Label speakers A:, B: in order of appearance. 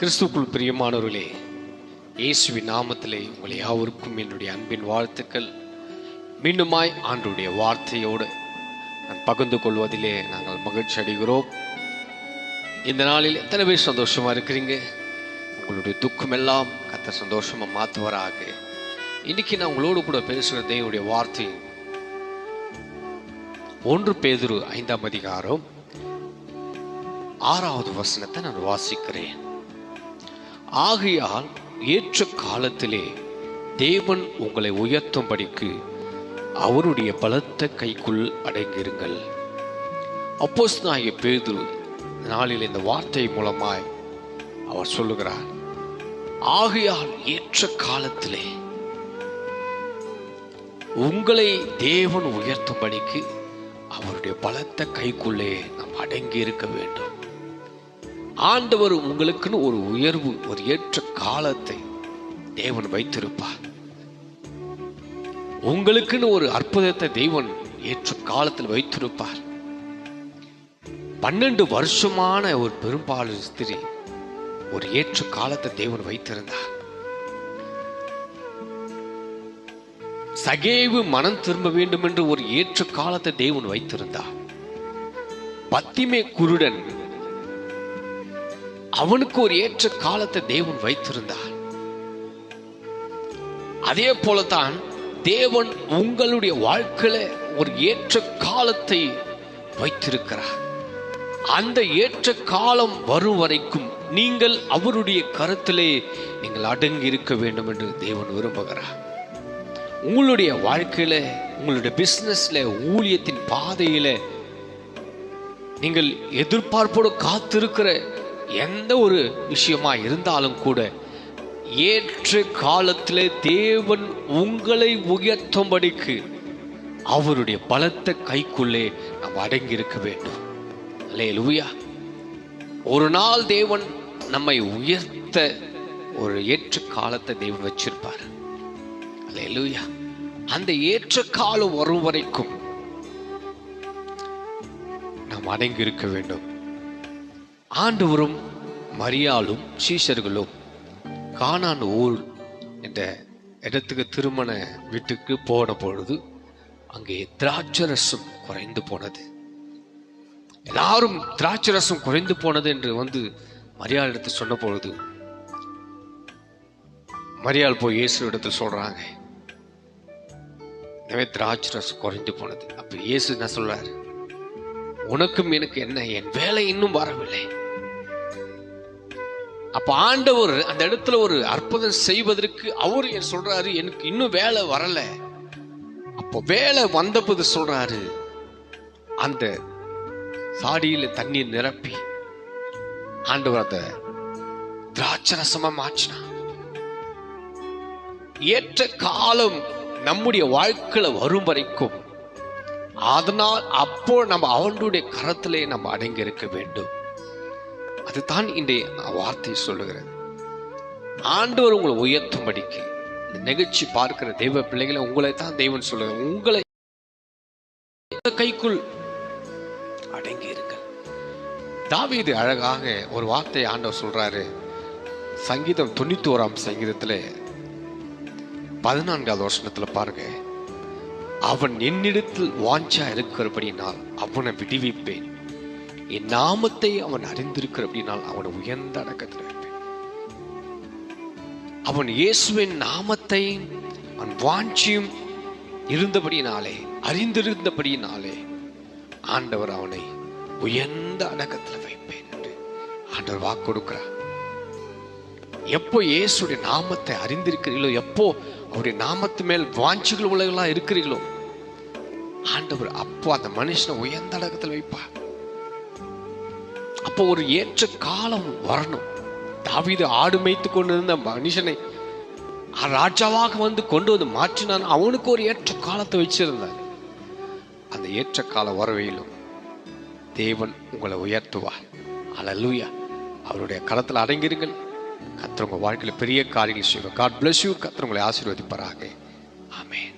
A: கிறிஸ்துக்குள் பிரியமானவர்களே இயேசுவின் நாமத்திலே உங்களை யாவருக்கும் என்னுடைய அன்பின் வாழ்த்துக்கள். மீண்டுமாய் ஆண்டுடைய வார்த்தையோடு நான் பகிர்ந்து கொள்வதிலே நாங்கள் மகிழ்ச்சி அடைகிறோம். இந்த நாளில் எத்தனை பேர் சந்தோஷமா இருக்கிறீங்க? உங்களுடைய துக்கம் எல்லாம் கத்த சந்தோஷமா மாற்றுவராக இன்னைக்கு நான் உங்களோடு கூட பேசுகிற தேவனுடைய வார்த்தை ஒன்று பேதுரு ஐந்தாம் அதிகாரம் ஆறாவது வசனத்தை நான் வாசிக்கிறேன். ஆகையால் ஏற்ற காலத்திலே தேவன் உங்களை உயர்த்தும்படிக்கு அவருடைய பலத்த கைக்குள் அடங்கியிருங்கள். அப்போஸ் நாய பேதுரு நாளில் இந்த வார்த்தை மூலமாய் அவர் சொல்லுகிறார் ஆகையால் ஏற்ற காலத்திலே உங்களை தேவன் உயர்த்தும்படிக்கு அவருடைய பலத்த கைக்குள்ளே நாம் அடங்கி இருக்க வேண்டும். ஆண்டவர் உங்களுக்குன்னு ஒரு உயர்வு ஒரு ஏற்ற காலத்தை தேவன் வைத்திருப்பார். உங்களுக்குன்னு ஒரு அற்புதத்தை தெய்வன் ஏற்ற காலத்தில் வைத்திருப்பார். பன்னெண்டு வருஷமான ஒரு பெரும்பாலும் ஸ்திரி ஒரு ஏற்ற காலத்தை தேவன் வைத்திருந்தார். சகேவு மனம் திரும்ப வேண்டும் என்று ஒரு ஏற்ற காலத்தை தேவன் வைத்திருந்தார். பத்திமே குருடன் அவனுக்கு ஒரு ஏற்ற காலத்தை தேவன் வைத்திருந்தார். அதே போலதான் தேவன் உங்களுடைய வாழ்க்கையில ஒரு ஏற்ற காலத்தை வைத்திருக்கிறார். அந்த ஏற்ற காலம் வரும் வரைக்கும் நீங்கள் அவருடைய கருத்திலே நீங்கள் அடங்கி இருக்க வேண்டும் என்று தேவன் விரும்புகிறார். உங்களுடைய வாழ்க்கையில உங்களுடைய பிசினஸ்ல ஊழியத்தின் பாதையில நீங்கள் எதிர்பார்ப்போடு காத்திருக்கிற எந்த ஒரு விஷயமா இருந்தாலும் கூட ஏற்ற காலத்திலே தேவன் உங்களை உயர்த்தும்படிக்கு அவருடைய பலத்த கைக்குள்ளே நாம் அடங்கி இருக்க வேண்டும். அல்லேலூயா. ஒரு நாள் தேவன் நம்மை உயர்த்த ஒரு ஏற்ற காலத்தை தேவன் வச்சிருப்பார். அல்லேலூயா. அந்த ஏற்ற காலம் வரும் வரைக்கும் நாம் அடங்கி இருக்க வேண்டும். ஆண்டவரும் மரியாளும் சீஷர்களும் கானான் ஊர் என்ற இடத்துக்கு திருமண வீட்டுக்கு போன பொழுது அங்கே திராட்சரசம் குறைந்து போனது. எல்லாரும் திராட்சரசம் குறைந்து போனது என்று வந்து மரியாள் எடுத்து சொன்ன பொழுது மரியாள் போய் இயேசு இடத்துல சொல்றாங்க எனவே திராட்சரசம் குறைந்து போனது. அப்ப இயேசு என்ன சொல்றாரு? உனக்கும் எனக்கு என்ன? என் வேலை இன்னும் வரவில்லை. அப்ப ஆண்டவர் அந்த இடத்துல ஒரு அற்புதம் செய்வதற்கு அவர் என் சொல்றாரு எனக்கு இன்னும் வேலை வரல. அப்போ வேலை வந்தபோது சொல்றாரு அந்த சாடியில தண்ணீர் நிரப்பி ஆண்டவர் அந்த திராட்சரசமா மாற்றினா ஏற்ற காலம் நம்முடைய வாழ்க்கையில வரும் வரைக்கும் அதனால் அப்போ நம்ம அவனுடைய கரத்திலே நம்ம அடங்கி இருக்க வேண்டும். அதுதான் இன்றைய வார்த்தை சொல்லுகிறது. ஆண்டவர் உங்களை உயர்த்தும்படிக்கு இந்த நிகழ்ச்சி பார்க்கிற தெய்வ பிள்ளைகளை உங்களை தான் தெய்வம் சொல்லுங்க உங்களை கைக்குள் அடங்கி இருங்கள் தாவீது அழகாக ஒரு வார்த்தை ஆண்டவர் சொல்றாரு. சங்கீதம் தொண்ணூத்தி ஓராம் சங்கீதத்துல பதினான்காவது வருஷத்துல பாருங்க. அவன் என்னிடத்தில் வாஞ்சா இருக்கிறபடினால் அவனை விடுவிப்பேன். என் நாமத்தை அவன் அறிந்திருக்கிறபடினால் அவனை உயர்ந்த அடக்கத்தில் இருப்பேன் அவன் இயேசுவின் நாமத்தை அவன் வாஞ்சியும் இருந்தபடியினாலே அறிந்திருந்தபடியினாலே ஆண்டவர் அவனை உயர்ந்த அடக்கத்தில் வைப்பேன் என்று ஆண்டவர் வாக்கு கொடுக்கிறார். எப்போ இயேசுடைய நாமத்தை அறிந்திருக்கிறீர்களோ எப்போ அவருடைய நாமத்து மேல் வாஞ்சிகள் உலகெல்லாம் இருக்கிறீர்களோ ஆண்டவர் அப்போ அந்த மனுஷனை உயர்ந்த அடக்கத்தில் வைப்பார். அப்போ ஒரு ஏற்ற காலம் வரணும். தாவிது ஆடு மேய்த்து கொண்டிருந்த மனுஷனை ராஜாவாக வந்து கொண்டு வந்து மாற்றினான். அவனுக்கு ஒரு ஏற்ற காலத்தை வச்சிருந்தார். அந்த ஏற்ற காலம் வரவையிலும் தேவன் உங்களை உயர்த்துவார். அலலூயா அவருடைய களத்தில் அடங்கிருங்கள் கத்திர வாழ்க்கையில் பெரிய காரியங்கள் செய்வோம் காட் பிளஸ் யூ கத்திர உங்களை ஆசீர்வதிப்பாராக. ஆமென்